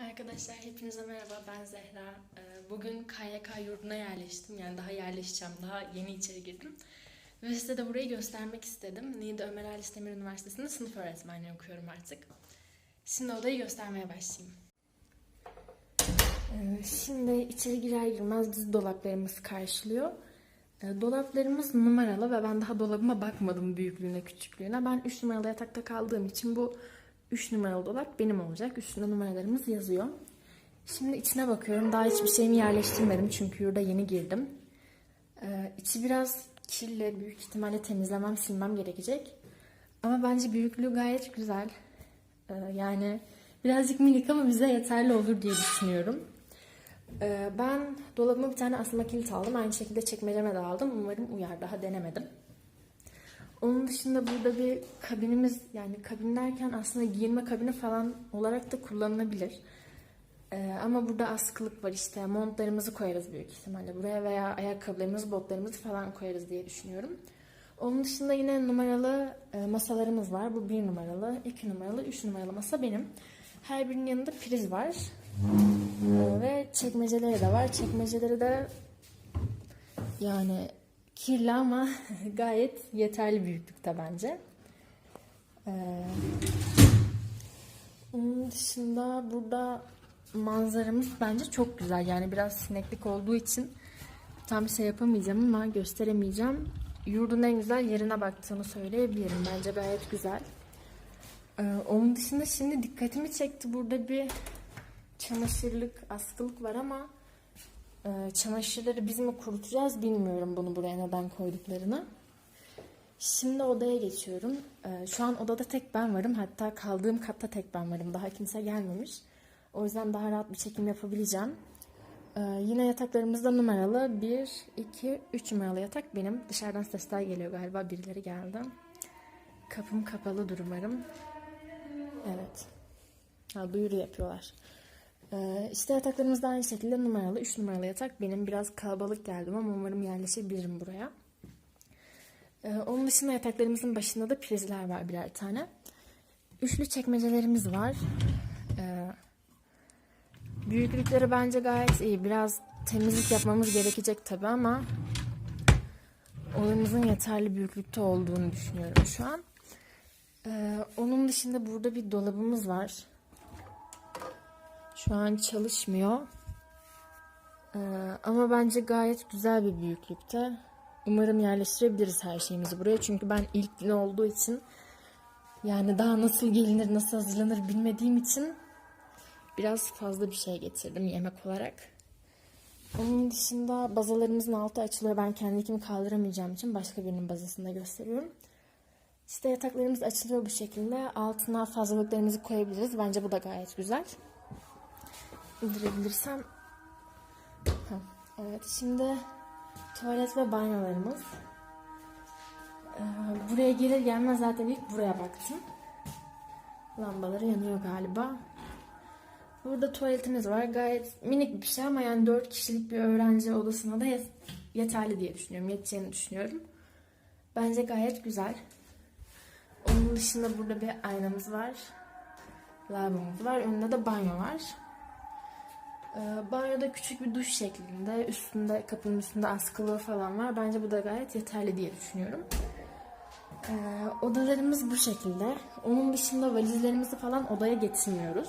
Arkadaşlar hepinize merhaba ben Zehra. Ee, Bugün KYK yurduna yerleştim. Yani daha yerleşeceğim. Daha yeni içeri girdim. Ve size de burayı göstermek istedim. Niğde Ömer Halis Demir Üniversitesi'nde sınıf öğretmenliği okuyorum artık. Şimdi odayı göstermeye başlayayım. Ee, Şimdi içeri girer girmez dizi dolaplarımız karşılıyor. Ee, Dolaplarımız numaralı ve ben daha dolabıma bakmadım büyüklüğüne küçüklüğüne. Ben 3 numaralı yatakta kaldığım için bu 3 numaralı dolap benim olacak. Üstünde numaralarımız yazıyor. Şimdi içine bakıyorum. Daha hiçbir şeyimi yerleştirmedim çünkü yurda yeni girdim. Ee, içi biraz kirli. Büyük ihtimalle temizlemem, silmem gerekecek. Ama bence büyüklüğü gayet güzel. Ee, yani birazcık minik ama bize yeterli olur diye düşünüyorum. Ee, ben dolabıma bir tane asma kilit aldım. Aynı şekilde çekmeceme de aldım. Umarım uyar. Daha denemedim. Onun dışında burada bir kabinimiz yani kabin derken aslında giyinme kabini falan olarak da kullanılabilir. Ee, ama burada askılık var işte montlarımızı koyarız büyük ihtimalle buraya veya ayakkabılarımızı botlarımızı falan koyarız diye düşünüyorum. Onun dışında yine numaralı e, masalarımız var. Bu bir numaralı, iki numaralı, üç numaralı masa benim. Her birinin yanında priz var. Ee, ve çekmeceleri de var. Çekmeceleri de yani kirli ama gayet yeterli büyüklükte bence. Ee, onun dışında burada manzaramız bence çok güzel. Yani biraz sineklik olduğu için tam şey yapamayacağım ama gösteremeyeceğim. Yurdun en güzel yerine baktığını söyleyebilirim. Bence gayet güzel. Ee, onun dışında şimdi dikkatimi çekti. Burada bir çamaşırlık, askılık var ama çamaşırları biz mi kurutacağız bilmiyorum bunu buraya neden koyduklarını. Şimdi odaya geçiyorum. Ee, şu an odada tek ben varım. Hatta kaldığım katta tek ben varım. Daha kimse gelmemiş. O yüzden daha rahat bir çekim yapabileceğim. Ee, yine yataklarımızda numaralı 1, 2, 3 numaralı yatak benim. Dışarıdan sesler geliyor galiba. Birileri geldi. Kapım kapalıdır umarım. Evet. Ha, duyuru yapıyorlar. Ee, işte yataklarımız da aynı şekilde numaralı. 3 numaralı yatak. Benim biraz kalabalık geldim ama umarım yerleşebilirim buraya. Ee, onun dışında yataklarımızın başında da prizler var birer tane. Üçlü çekmecelerimiz var. Ee, büyüklükleri bence gayet iyi. Biraz temizlik yapmamız gerekecek tabii ama oyumuzun yeterli büyüklükte olduğunu düşünüyorum şu an. Ee, onun dışında burada bir dolabımız var. Şu an çalışmıyor. Ee, ama bence gayet güzel bir büyüklükte. Umarım yerleştirebiliriz her şeyimizi buraya. Çünkü ben ilk gün olduğu için yani daha nasıl gelinir, nasıl hazırlanır bilmediğim için biraz fazla bir şey getirdim yemek olarak. Onun dışında bazalarımızın altı açılıyor. Ben kendikimi kaldıramayacağım için başka birinin bazasında gösteriyorum. İşte yataklarımız açılıyor bu şekilde. Altına fazlalıklarımızı koyabiliriz. Bence bu da gayet güzel indirebilirsem. Evet şimdi tuvalet ve banyolarımız. Ee, buraya gelir gelmez zaten ilk buraya baktım. Lambaları yanıyor galiba. Burada tuvaletimiz var. Gayet minik bir şey ama yani 4 kişilik bir öğrenci odasına da yet- yeterli diye düşünüyorum. Yeteceğini düşünüyorum. Bence gayet güzel. Onun dışında burada bir aynamız var. Lavabomuz var. Önünde de banyo var. Ee, banyoda küçük bir duş şeklinde üstünde kapının üstünde askılığı falan var. Bence bu da gayet yeterli diye düşünüyorum. Ee, odalarımız bu şekilde. Onun dışında valizlerimizi falan odaya getirmiyoruz.